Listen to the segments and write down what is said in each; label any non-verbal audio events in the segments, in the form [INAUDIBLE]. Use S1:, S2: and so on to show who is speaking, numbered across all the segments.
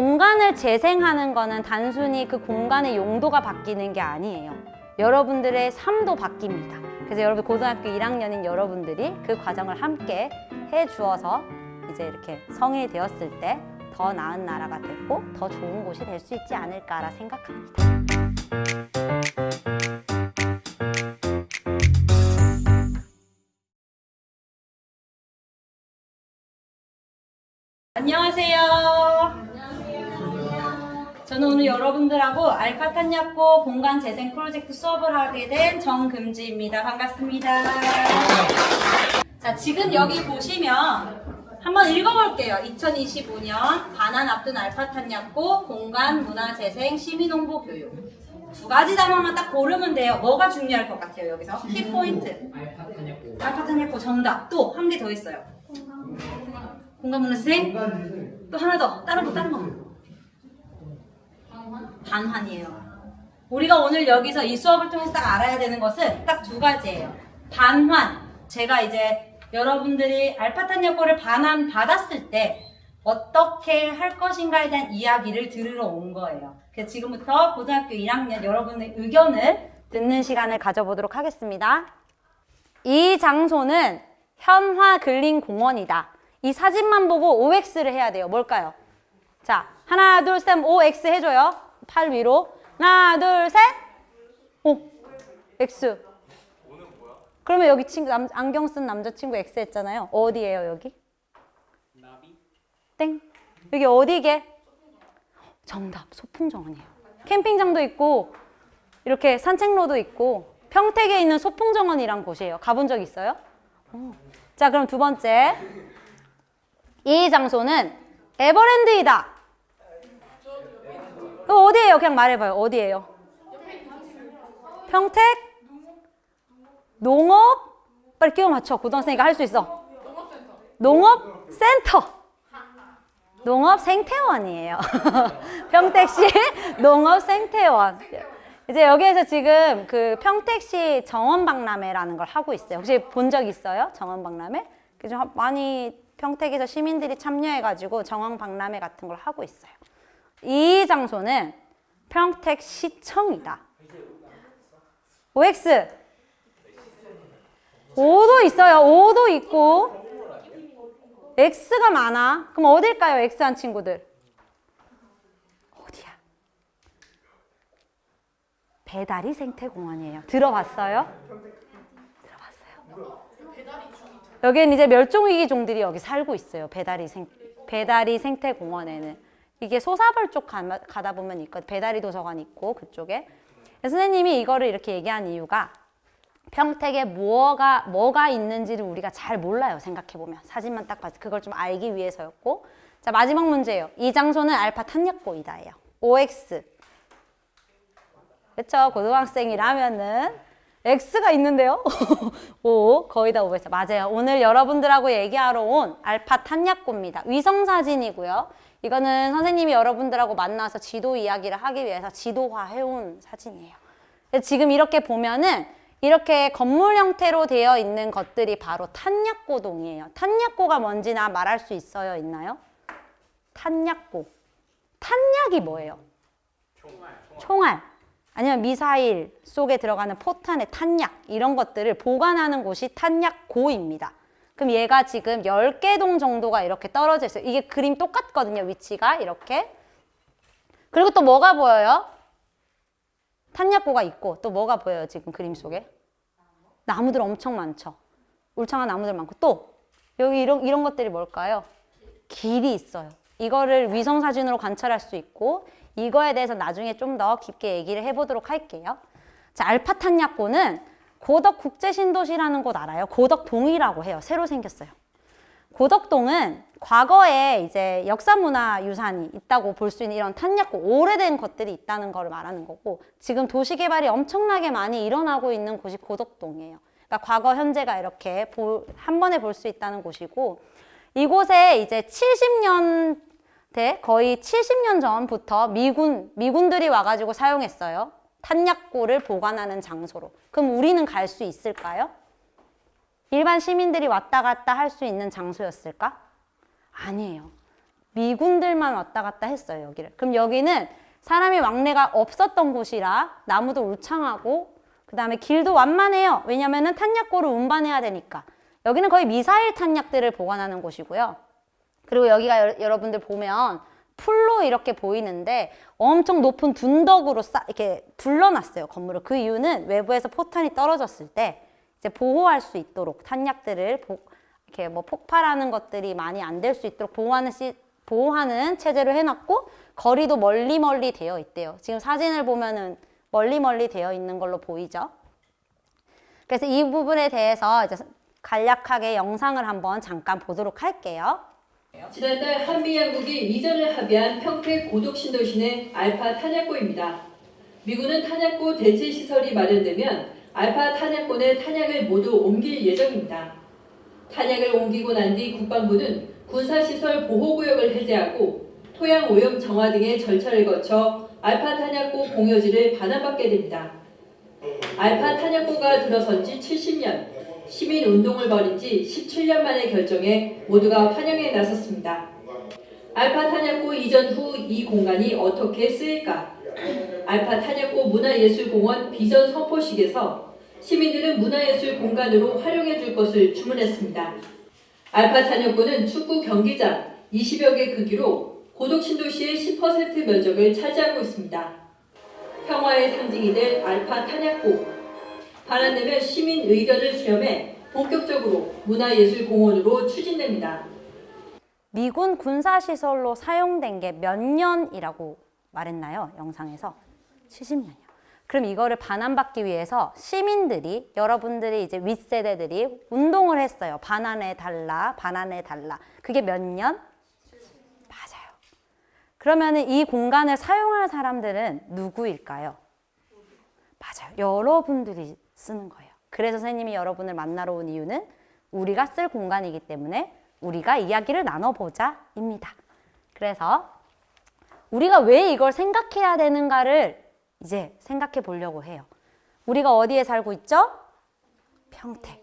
S1: 공간을 재생하는 거는 단순히 그 공간의 용도가 바뀌는 게 아니에요. 여러분들의 삶도 바뀝니다. 그래서 여러분 고등학교 1학년인 여러분들이 그 과정을 함께 해 주어서 이제 이렇게 성인이 되었을 때 더 나은 나라가 됐고 더 좋은 곳이 될 수 있지 않을까라 생각합니다. 안녕하세요. 오늘 여러분들하고 알파탄약고 공간 재생 프로젝트 수업을 하게 된 정금지입니다. 반갑습니다. 자, 지금 여기 보시면 한번 읽어볼게요. 2025년 반환 앞둔 알파탄약고 공간 문화 재생 시민 홍보 교육. 두 가지 단어만 딱 고르면 돼요. 뭐가 중요할 것 같아요, 여기서? 키포인트.
S2: 알파타냐고
S1: 알파탄약고 정답. 또 한 개 더 있어요. 공간 문화 재생. 또 하나 더. 다른 거, 다른 거. 반환이에요. 우리가 오늘 여기서 이 수업을 통해서 딱 알아야 되는 것은 딱 두 가지예요. 반환. 제가 이제 여러분들이 알파탄약고를 반환 받았을 때 어떻게 할 것인가에 대한 이야기를 들으러 온 거예요. 그래서 지금부터 고등학교 1학년 여러분의 의견을 듣는 시간을 가져보도록 하겠습니다. 이 장소는 현화 근린 공원이다. 이 사진만 보고 OX를 해야 돼요. 뭘까요? 자, 하나, 둘, 셋, OX 해줘요. 팔 위로. 하나, 둘, 셋. O. X. 그러면 여기 친구, 남, 안경 쓴 남자친구 X 했잖아요. 어디예요, 여기? 땡. 여기 어디게? 정답, 소풍정 원이에요. 캠핑장도 있고, 이렇게 산책로도 있고, 평택에 있는 소풍정원이란 곳이에요. 가본 적 있어요? 어. 자, 그럼 두 번째. 이 장소는 에버랜드이다. 그거 어디예요? 그냥 말해봐요. 어디예요? 평택? 농업? 빨리 끼워 맞춰. 고등학생이가 할수 있어. 농업센터. 농업 생태원이에요. [LAUGHS] 평택시 [LAUGHS] 농업 생태원. 이제 여기에서 지금 그 평택시 정원박람회라는 걸 하고 있어요. 혹시 본 적 있어요? 정원박람회? 그죠? 많이 평택에서 시민들이 참여해가지고 정원박람회 같은 걸 하고 있어요. 이 장소는 평택시청이다. OX. 5도 있어요. 5도 있고. X가 많아. 그럼 어딜까요? X한 친구들. 어디야? 배다리 생태공원이에요. 들어봤어요? 들어봤어요? 여기는 이제 멸종위기 종들이 여기 살고 있어요. 배다리 생 배다리 생태공원에는 이게 소사벌 쪽 가, 가다 보면 있거든. 배다리 도서관 있고 그쪽에. 선생님이 이거를 이렇게 얘기한 이유가 평택에 뭐가 뭐가 있는지를 우리가 잘 몰라요. 생각해 보면 사진만 딱 봐서 그걸 좀 알기 위해서였고. 자 마지막 문제예요. 이 장소는 알파 탄약고이다예요. OX. 그렇죠. 고등학생이라면은 X가 있는데요. [LAUGHS] 오 거의 다 오버했어. 맞아요. 오늘 여러분들하고 얘기하러 온 알파 탄약고입니다. 위성 사진이고요. 이거는 선생님이 여러분들하고 만나서 지도 이야기를 하기 위해서 지도화 해온 사진이에요. 지금 이렇게 보면은 이렇게 건물 형태로 되어 있는 것들이 바로 탄약고동이에요. 탄약고가 뭔지나 말할 수 있어요? 있나요? 탄약고. 탄약이 뭐예요? 총알. 아니면 미사일 속에 들어가는 포탄의 탄약 이런 것들을 보관하는 곳이 탄약고입니다. 그럼 얘가 지금 10개 동 정도가 이렇게 떨어져 있어요. 이게 그림 똑같거든요. 위치가 이렇게. 그리고 또 뭐가 보여요? 탄약고가 있고 또 뭐가 보여요? 지금 그림 속에? 나무들 엄청 많죠. 울창한 나무들 많고 또 여기 이런 이런 것들이 뭘까요? 길이 있어요. 이거를 위성 사진으로 관찰할 수 있고 이거에 대해서 나중에 좀 더 깊게 얘기를 해보도록 할게요. 자, 알파 탄약고는 고덕 국제신도시라는 곳 알아요? 고덕동이라고 해요. 새로 생겼어요. 고덕동은 과거에 이제 역사문화 유산이 있다고 볼 수 있는 이런 탄약고 오래된 것들이 있다는 걸 말하는 거고 지금 도시 개발이 엄청나게 많이 일어나고 있는 곳이 고덕동이에요. 그러니까 과거 현재가 이렇게 보, 한 번에 볼 수 있다는 곳이고 이곳에 이제 70년대 거의 70년 전부터 미군 미군들이 와가지고 사용했어요. 탄약고를 보관하는 장소로. 그럼 우리는 갈 수 있을까요? 일반 시민들이 왔다 갔다 할 수 있는 장소였을까? 아니에요. 미군들만 왔다 갔다 했어요, 여기를. 그럼 여기는 사람이 왕래가 없었던 곳이라 나무도 울창하고 그 다음에 길도 완만해요. 왜냐면은 탄약고를 운반해야 되니까. 여기는 거의 미사일 탄약들을 보관하는 곳이고요. 그리고 여기가 여, 여러분들 보면 풀로 이렇게 보이는데 엄청 높은 둔덕으로 쌓 이렇게 둘러놨어요 건물을. 그 이유는 외부에서 포탄이 떨어졌을 때 이제 보호할 수 있도록 탄약들을 보, 이렇게 뭐 폭발하는 것들이 많이 안 될 수 있도록 보호하는 시, 보호하는 체제를 해놨고 거리도 멀리 멀리 되어 있대요. 지금 사진을 보면은 멀리 멀리 되어 있는 걸로 보이죠? 그래서 이 부분에 대해서 이제 간략하게 영상을 한번 잠깐 보도록 할게요.
S3: 지난달 한미 양국이 이전을 합의한 평택 고독 신도시는 알파 탄약고입니다. 미군은 탄약고 대체 시설이 마련되면 알파 탄약고의 탄약을 모두 옮길 예정입니다. 탄약을 옮기고 난 뒤 국방부는 군사시설 보호구역을 해제하고 토양 오염 정화 등의 절차를 거쳐 알파 탄약고 공여지를 반환받게 됩니다. 알파 탄약고가 들어선 지 70년, 시민 운동을 벌인 지 17년 만에 결정해 모두가 환영에 나섰습니다. 알파 탄약고 이전 후 이 공간이 어떻게 쓰일까? 알파 탄약고 문화예술공원 비전 선포식에서 시민들은 문화예술 공간으로 활용해 줄 것을 주문했습니다. 알파 탄약고는 축구 경기장 20여 개 크기로 고독 신도시의 10% 면적을 차지하고 있습니다. 평화의 상징이 될 알파 탄약고 반환되면 시민 의견을 수렴해 본격적으로 문화예술공원으로 추진됩니다.
S1: 미군 군사시설로 사용된 게 몇 년이라고 말했나요? 영상에서 70년이요. 그럼 이거를 반환받기 위해서 시민들이 여러분들이 이제 윗세대들이 운동을 했어요. 반환해 달라, 반환해 달라. 그게 몇 년? 맞아요. 그러면은 이 공간을 사용할 사람들은 누구일까요? 맞아요. 여러분들이 쓰는 거예요. 그래서 선생님이 여러분을 만나러 온 이유는 우리가 쓸 공간이기 때문에 우리가 이야기를 나눠보자입니다. 그래서 우리가 왜 이걸 생각해야 되는가를 이제 생각해 보려고 해요. 우리가 어디에 살고 있죠? 평택.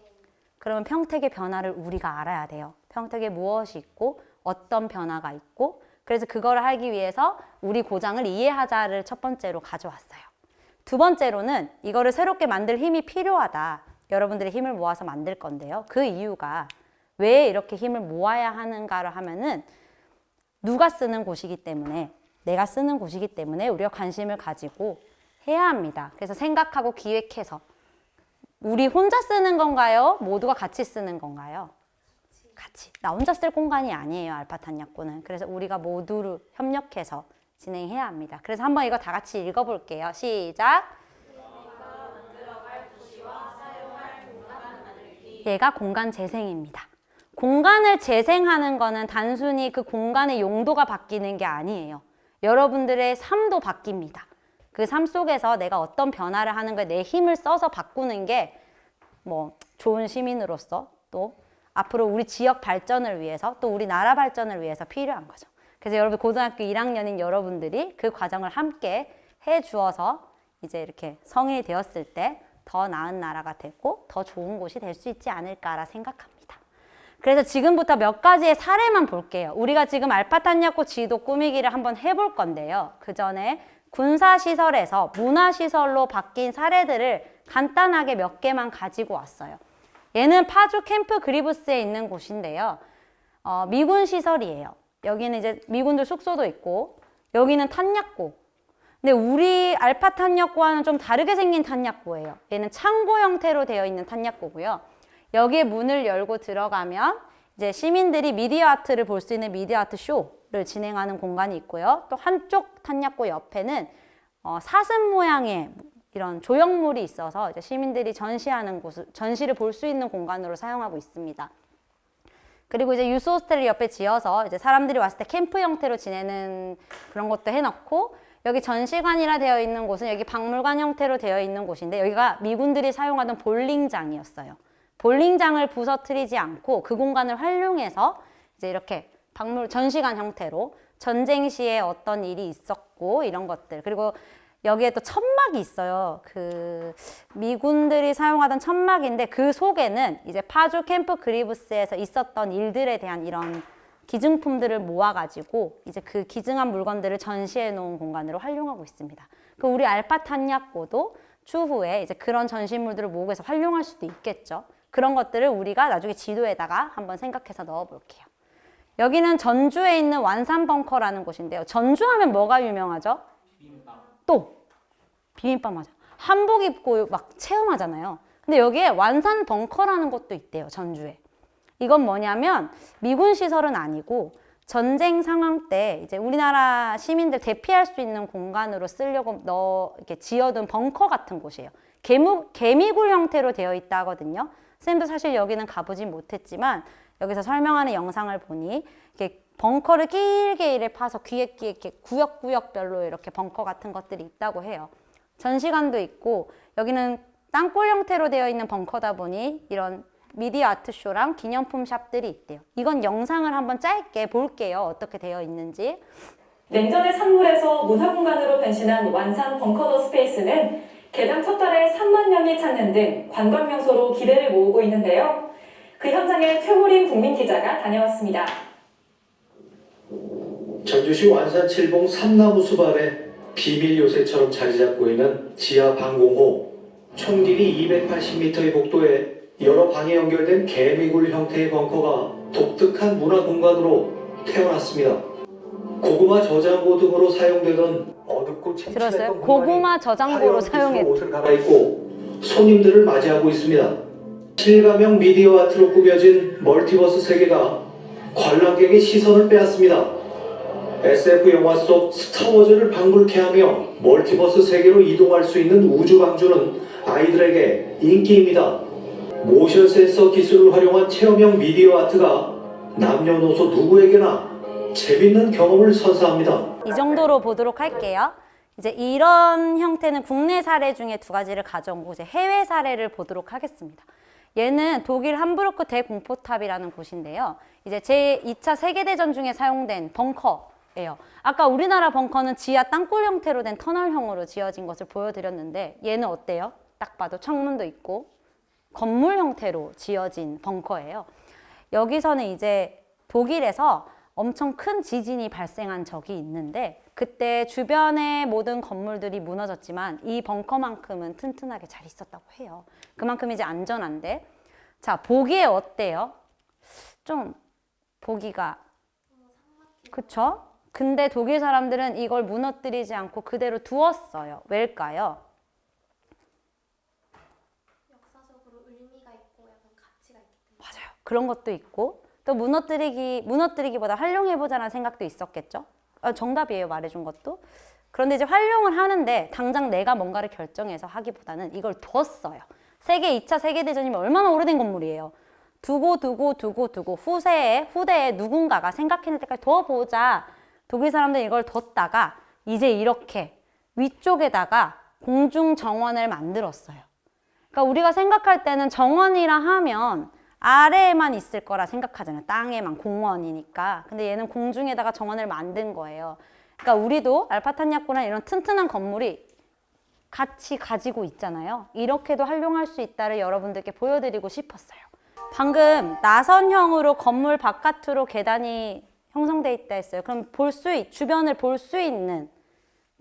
S1: 그러면 평택의 변화를 우리가 알아야 돼요. 평택에 무엇이 있고 어떤 변화가 있고 그래서 그거를 하기 위해서 우리 고장을 이해하자를 첫 번째로 가져왔어요. 두 번째로는 이거를 새롭게 만들 힘이 필요하다. 여러분들의 힘을 모아서 만들 건데요. 그 이유가 왜 이렇게 힘을 모아야 하는가를 하면은 누가 쓰는 곳이기 때문에 내가 쓰는 곳이기 때문에 우리가 관심을 가지고 해야 합니다. 그래서 생각하고 기획해서 우리 혼자 쓰는 건가요? 모두가 같이 쓰는 건가요? 같이. 나 혼자 쓸 공간이 아니에요. 알파 탄약고는. 그래서 우리가 모두를 협력해서 진행해야 합니다. 그래서 한번 이거 다 같이 읽어볼게요. 시작. 얘가 공간 재생입니다. 공간을 재생하는 거는 단순히 그 공간의 용도가 바뀌는 게 아니에요. 여러분들의 삶도 바뀝니다. 그 삶 속에서 내가 어떤 변화를 하는 거에 내 힘을 써서 바꾸는 게 뭐 좋은 시민으로서 또 앞으로 우리 지역 발전을 위해서 또 우리 나라 발전을 위해서 필요한 거죠. 그래서 여러분 고등학교 1학년인 여러분들이 그 과정을 함께 해 주어서 이제 이렇게 성인이 되었을 때 더 나은 나라가 되고 더 좋은 곳이 될 수 있지 않을까라 생각합니다. 그래서 지금부터 몇 가지의 사례만 볼게요. 우리가 지금 알파탄약고 지도 꾸미기를 한번 해볼 건데요. 그 전에 군사시설에서 문화시설로 바뀐 사례들을 간단하게 몇 개만 가지고 왔어요. 얘는 파주 캠프 그리브스에 있는 곳인데요. 어, 미군 시설이에요. 여기는 이제 미군들 숙소도 있고, 여기는 탄약고. 근데 우리 알파 탄약고와는 좀 다르게 생긴 탄약고예요. 얘는 창고 형태로 되어 있는 탄약고고요. 여기에 문을 열고 들어가면 이제 시민들이 미디어 아트를 볼 수 있는 미디어 아트 쇼를 진행하는 공간이 있고요. 또 한쪽 탄약고 옆에는 어, 사슴 모양의 이런 조형물이 있어서 시민들이 전시하는 곳, 전시를 볼 수 있는 공간으로 사용하고 있습니다. 그리고 이제 유스 호스텔을 옆에 지어서 이제 사람들이 왔을 때 캠프 형태로 지내는 그런 것도 해놓고 여기 전시관이라 되어 있는 곳은 여기 박물관 형태로 되어 있는 곳인데 여기가 미군들이 사용하던 볼링장이었어요. 볼링장을 부서뜨리지 않고 그 공간을 활용해서 이제 이렇게 박물 전시관 형태로 전쟁 시에 어떤 일이 있었고 이런 것들 그리고 여기에 또 천막이 있어요. 그 미군들이 사용하던 천막인데 그 속에는 이제 파주 캠프 그리브스에서 있었던 일들에 대한 이런 기증품들을 모아가지고 이제 그 기증한 물건들을 전시해 놓은 공간으로 활용하고 있습니다. 그 우리 알파 탄약고도 추후에 이제 그런 전시물들을 모으고 해서 활용할 수도 있겠죠. 그런 것들을 우리가 나중에 지도에다가 한번 생각해서 넣어 볼게요. 여기는 전주에 있는 완산 벙커라는 곳인데요. 전주하면 뭐가 유명하죠?
S2: 비빔밥.
S1: 또 비빔밥 맞아. 한복 입고 막 체험하잖아요. 근데 여기에 완산 벙커라는 것도 있대요. 전주에. 이건 뭐냐면 미군 시설은 아니고 전쟁 상황 때 이제 우리나라 시민들 대피할 수 있는 공간으로 쓰려고 넣어 이렇게 지어둔 벙커 같은 곳이에요. 개무, 개미굴 형태로 되어 있다 하거든요. 쌤도 사실 여기는 가보진 못했지만 여기서 설명하는 영상을 보니 이렇게 벙커를 길게 이를 파서 귀에 귀에 이렇게 구역구역별로 이렇게 벙커 같은 것들이 있다고 해요. 전시관도 있고 여기는 땅굴 형태로 되어 있는 벙커다 보니 이런 미디어 아트쇼랑 기념품 샵들이 있대요. 이건 영상을 한번 짧게 볼게요. 어떻게 되어 있는지.
S4: 냉전의 산물에서 문화 공간으로 변신한 완산 벙커더 스페이스는 개장 첫 달에 3만 명이 찾는 등 관광 명소로 기대를 모으고 있는데요. 그 현장에 최호린 국민 기자가 다녀왔습니다.
S5: 전주시 완산 칠봉 삼나무 숲 아래 비밀 요새처럼 자리 잡고 있는 지하 방공호 총 길이 280m의 복도에 여러 방에 연결된 개미굴 형태의 벙커가 독특한 문화 공간으로 태어났습니다. 고구마 저장고 등으로 사용되던 어둡고
S1: 들었어요? 고구마
S5: 저장고로
S1: 사용했.
S5: 옷을 갈아입고 손님들을 맞이하고 있습니다. 실감형 미디어 아트로 꾸며진 멀티버스 세계가 관람객의 시선을 빼앗습니다. SF 영화 속 스타워즈를 방불케 하며 멀티버스 세계로 이동할 수 있는 우주 방주는 아이들에게 인기입니다. 모션 센서 기술을 활용한 체험형 미디어 아트가 남녀노소 누구에게나 재밌는 경험을 선사합니다.
S1: 이 정도로 보도록 할게요. 이제 이런 형태는 국내 사례 중에 두 가지를 가져온 거 이제 해외 사례를 보도록 하겠습니다. 얘는 독일 함부르크 대공포탑이라는 곳인데요. 이제 제2차 세계대전 중에 사용된 벙커 예요. 아까 우리나라 벙커는 지하 땅굴 형태로 된 터널형으로 지어진 것을 보여드렸는데 얘는 어때요? 딱 봐도 창문도 있고 건물 형태로 지어진 벙커예요. 여기서는 이제 독일에서 엄청 큰 지진이 발생한 적이 있는데 그때 주변의 모든 건물들이 무너졌지만 이 벙커만큼은 튼튼하게 잘 있었다고 해요. 그만큼 이제 안전한데 자 보기에 어때요? 좀 보기가 그쵸? 근데 독일 사람들은 이걸 무너뜨리지 않고 그대로 두었어요. 왜일까요?
S6: 역사적으로 의미가 있고 약간 가치가 있기 때문에
S1: 맞아요. 그런 것도 있고 또 무너뜨리기 무너뜨리기보다 활용해 보자는 생각도 있었겠죠. 아, 정답이에요. 말해준 것도. 그런데 이제 활용을 하는데 당장 내가 뭔가를 결정해서 하기보다는 이걸 뒀어요. 세계 2차 세계 대전이면 얼마나 오래된 건물이에요. 두고 두고 두고 두고 후세에 후대에 누군가가 생각해낼 때까지 둬보자. 독일 사람들이 이걸 뒀다가 이제 이렇게 위쪽에다가 공중 정원을 만들었어요. 그러니까 우리가 생각할 때는 정원이라 하면 아래에만 있을 거라 생각하잖아요. 땅에만 공원이니까. 근데 얘는 공중에다가 정원을 만든 거예요. 그러니까 우리도 알파탄약고나 이런 튼튼한 건물이 같이 가지고 있잖아요. 이렇게도 활용할 수 있다를 여러분들께 보여드리고 싶었어요. 방금 나선형으로 건물 바깥으로 계단이 형성돼 있다 했어요. 그럼 볼 수, 주변을 볼 수 있는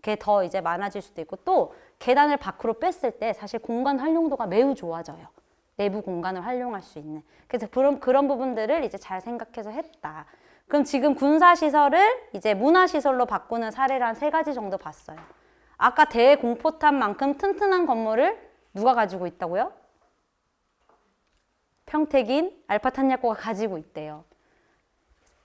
S1: 게 더 이제 많아질 수도 있고 또 계단을 밖으로 뺐을 때 사실 공간 활용도가 매우 좋아져요. 내부 공간을 활용할 수 있는. 그래서 그런, 그런 부분들을 이제 잘 생각해서 했다. 그럼 지금 군사 시설을 이제 문화 시설로 바꾸는 사례를 한 세 가지 정도 봤어요. 아까 대공포탑만큼 튼튼한 건물을 누가 가지고 있다고요? 평택인 알파탄약고가 가지고 있대요.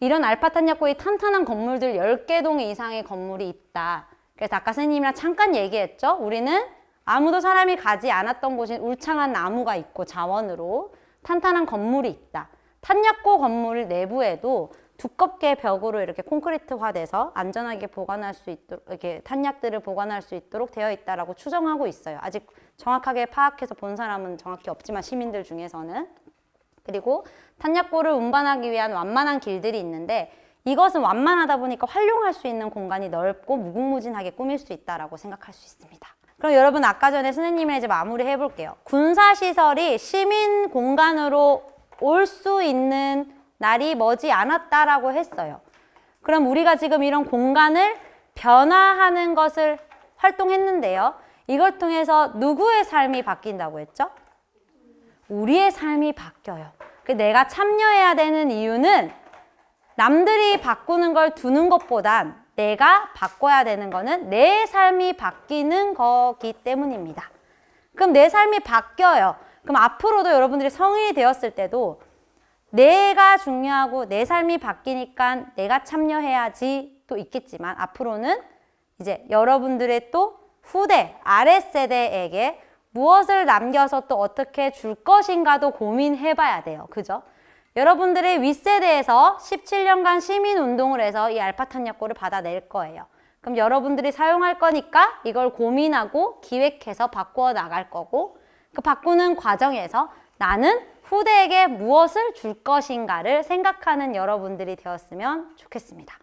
S1: 이런 알파 탄약고의 탄탄한 건물들 10개 동 이상의 건물이 있다. 그래서 아까 선생님이랑 잠깐 얘기했죠. 우리는 아무도 사람이 가지 않았던 곳인 울창한 나무가 있고 자원으로 탄탄한 건물이 있다. 탄약고 건물 내부에도 두껍게 벽으로 이렇게 콘크리트화돼서 안전하게 보관할 수 있도록 이렇게 탄약들을 보관할 수 있도록 되어 있다라고 추정하고 있어요. 아직 정확하게 파악해서 본 사람은 정확히 없지만 시민들 중에서는 그리고 탄약고를 운반하기 위한 완만한 길들이 있는데 이것은 완만하다 보니까 활용할 수 있는 공간이 넓고 무궁무진하게 꾸밀 수 있다라고 생각할 수 있습니다. 그럼 여러분 아까 전에 선생님이랑 이제 마무리 해볼게요. 군사시설이 시민 공간으로 올 수 있는 날이 머지 않았다라고 했어요. 그럼 우리가 지금 이런 공간을 변화하는 것을 활동했는데요. 이걸 통해서 누구의 삶이 바뀐다고 했죠? 우리의 삶이 바뀌어요. 그 내가 참여해야 되는 이유는 남들이 바꾸는 걸 두는 것보단 내가 바꿔야 되는 거는 내 삶이 바뀌는 거기 때문입니다. 그럼 내 삶이 바뀌어요. 그럼 앞으로도 여러분들이 성인이 되었을 때도 내가 중요하고 내 삶이 바뀌니까 내가 참여해야지 또 있겠지만 앞으로는 이제 여러분들의 또 후대, 아랫세대에게 무엇을 남겨서 또 어떻게 줄 것인가도 고민해 봐야 돼요. 그죠? 여러분들의 윗세대에서 17년간 시민운동을 해서 이 알파탄약고를 받아낼 거예요. 그럼 여러분들이 사용할 거니까 이걸 고민하고 기획해서 바꾸어 나갈 거고 그 바꾸는 과정에서 나는 후대에게 무엇을 줄 것인가를 생각하는 여러분들이 되었으면 좋겠습니다.